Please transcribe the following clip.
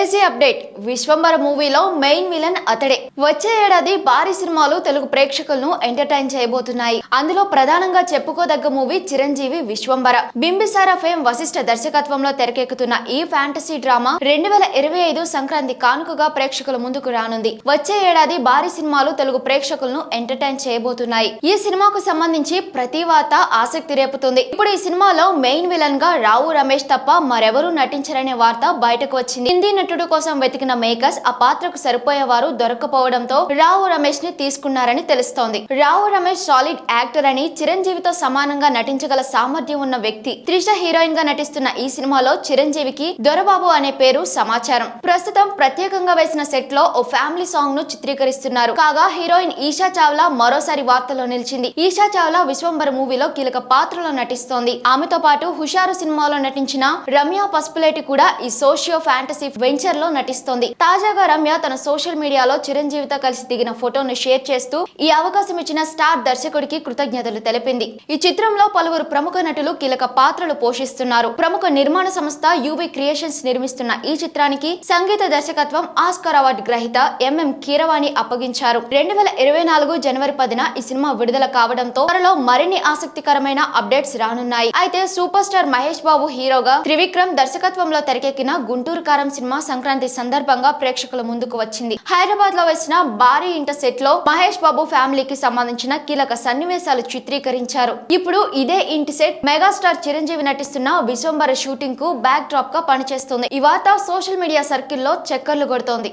Crazy update. Vishwambhara మూవీలో main villain అతడే. వచ్చే ఏడాది భారీ సినిమాలు తెలుగు ప్రేక్షకులను ఎంటర్టైన్ చేయబోతున్నాయి. అందులో ప్రధానంగా చెప్పుకోదగ్గ మూవీ చిరంజీవి విశ్వంబర బింబిసార ఫేమ్ వశిష్ఠ దర్శకత్వంలో తెరకెక్కుతున్న ఈ ఫ్యాంటసీ డ్రామా రెండు వేల ఇరవై ఐదు సంక్రాంతి కానుకగా ప్రేక్షకుల ముందుకు రానుంది. వచ్చే ఏడాది భారీ సినిమాలు తెలుగు ప్రేక్షకులను ఎంటర్టైన్ చేయబోతున్నాయి. ఈ సినిమాకు సంబంధించి ప్రతి వార్త ఆసక్తి రేపుతుంది. ఇప్పుడు ఈ సినిమాలో మెయిన్ విలన్గా రావు రమేష్ తప్ప మరెవరూ నటించరనే వార్త బయటకు వచ్చింది. హిందీ నటుడు కోసం వెతికిన మేకర్స్ ఆ పాత్రకు సరిపోయేవారు దొరకపోవడంతో రావు రమేష్ని తీసుకున్నారని తెలుస్తోంది. రావు రమేష్ సాలిడ్ యాక్టర్ అని చిరంజీవితో సమానంగా నటించగల సామర్థ్యం ఉన్న వ్యక్తి. త్రిష హీరోయిన్గా నటిస్తున్న ఈ సినిమాలో చిరంజీవికి దొరబాబు అనే పేరు సమాచారం. ప్రస్తుతం ప్రత్యేకంగా వేసిన సెట్లో ఓ ఫ్యామిలీ సాంగ్ను చిత్రీకరిస్తున్నారు. కాగా హీరోయిన్ ఈషా చావ్లా మరోసారి వార్తల్లో నిలిచింది. ఈషా చావ్లా విశ్వంబర మూవీలో కీలక పాత్రలో నటిస్తోంది. ఆమెతో పాటు హుషారు సినిమాలో నటించిన రమ్య పసుపులేటి కూడా ఈ సోషియో ఫ్యాంటసీ వెంచర్ లో నటిస్తోంది. తాజాగా రమ్య తన సోషల్ మీడియాలో చిరంజీవితో కలిసి దిగిన ఫోటోను షేర్ చేస్తూ ఈ అవకాశం ఇచ్చిన స్టార్ దర్శకుడికి కృతజ్ఞతలు తెలిపింది. ఈ చిత్రంలో పలువురు ప్రముఖ నటులు కీలక పాత్రలు పోషిస్తున్నారు. ప్రముఖ నిర్మాణ సంస్థ యూవి క్రియేషన్స్ నిర్మిస్తున్న ఈ చిత్రానికి సంగీత దర్శకత్వం ఆస్కార్ అవార్డు గ్రహీత ఎంఎం కీరవాణి అప్పగించారు. రెండు వేల ఇరవై నాలుగు జనవరి పదిన ఈ సినిమా విడుదల కావడంతో త్వరలో మరిన్ని ఆసక్తికరమైన అప్డేట్స్ రానున్నాయి. అయితే సూపర్ స్టార్ మహేష్ బాబు హీరోగా త్రివిక్రమ్ దర్శకత్వంలో తెరకెక్కిన గుంటూరు కారం సినిమా సంక్రాంతి సందర్భంగా ప్రేక్షకుల ముందుకు వచ్చింది. హైదరాబాద్లో వేసిన భారీ ఇంటర్ సెట్లో మహేష్ బాబు ఫ్యామిలీకి సంబంధించిన కీలక సన్నివేశాలు చిత్రీకరించారు. ఇప్పుడు ఇదే ఇంటి సెట్ మెగాస్టార్ చిరంజీవి నటిస్తున్న విశ్వంబర షూటింగ్కు బ్యాక్ డ్రాప్గా పనిచేస్తుంది. ఈ వార్త సోషల్ మీడియా సర్కిల్లో చక్కర్లు కొడుతోంది.